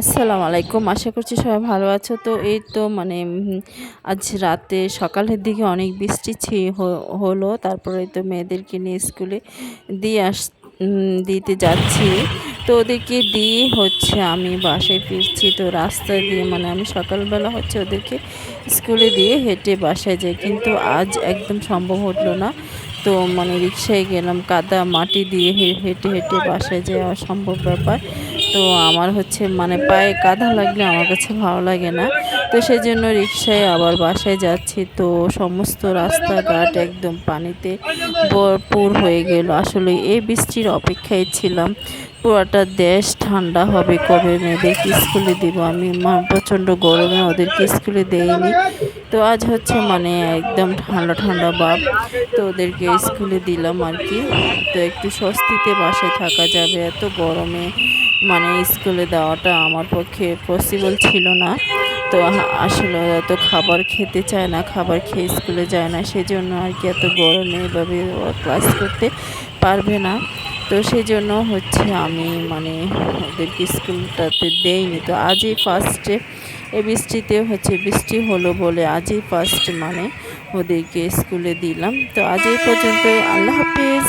আসসালামু আলাইকুম। আশা করছি সবাই ভালো আছো। তো এই তো মানে আজ রাতে সকালের দিকে অনেক বৃষ্টি হলো। তারপরে তো মেয়েদেরকে নিয়ে স্কুলে দিয়ে আস দিতে যাচ্ছি। তো ওদেরকে দিয়ে হচ্ছে আমি বাসায় ফিরছি। তো রাস্তা দিয়ে মানে আমি সকালবেলা হচ্ছে ওদেরকে স্কুলে দিয়ে হেঁটে বাসায় যাই। কিন্তু আজ একদম সম্ভব হলো না। তো মানে রিক্সায় গেলাম, কাদা মাটি দিয়ে হেঁটে হেঁটে বাসায় যাওয়া সম্ভব ব্যাপার। তো আমার হচ্ছে মানে পায়ে কাদা লাগলে আমার কাছে ভালো লাগে না। তো সেই জন্য রিক্সায় আবার বাসায় যাচ্ছি। তো সমস্ত রাস্তাঘাট একদম পানিতে ভরপুর হয়ে গেল। আসলে এই বৃষ্টির অপেক্ষায় ছিলাম। পুরোটা দেশ ঠান্ডা হবে কবে? মেয়েদেরকে স্কুলে দিব। আমি প্রচণ্ড গরমে ওদেরকে স্কুলে দেইনি। তো আজ হচ্ছে মানে একদম ঠান্ডা ঠান্ডা বাপ তো ওদেরকে স্কুলে দিলাম আর কি। তো একটু স্বস্তিতে বাসায় থাকা যাবে। এত গরমে মানে স্কুলে দেওয়াটা আমার পক্ষে পসিবল ছিল না। তো আসলে অত খাবার খেতে চায় না, খাবার খেয়ে স্কুলে যায় না, সেজন্য আর কি এত গরমে এভাবে ক্লাস করতে পারবে না। তো সেই জন্য হচ্ছে আমি মানে ওদেরকে স্কুলটাতে দেইনি। তো আজই ফার্স্টে এই বৃষ্টিতে হচ্ছে বৃষ্টি হলো বলে আজই ফার্স্ট মানে ওদেরকে স্কুলে দিলাম। তো আজ এই পর্যন্ত আল্লাহ হাফিজ।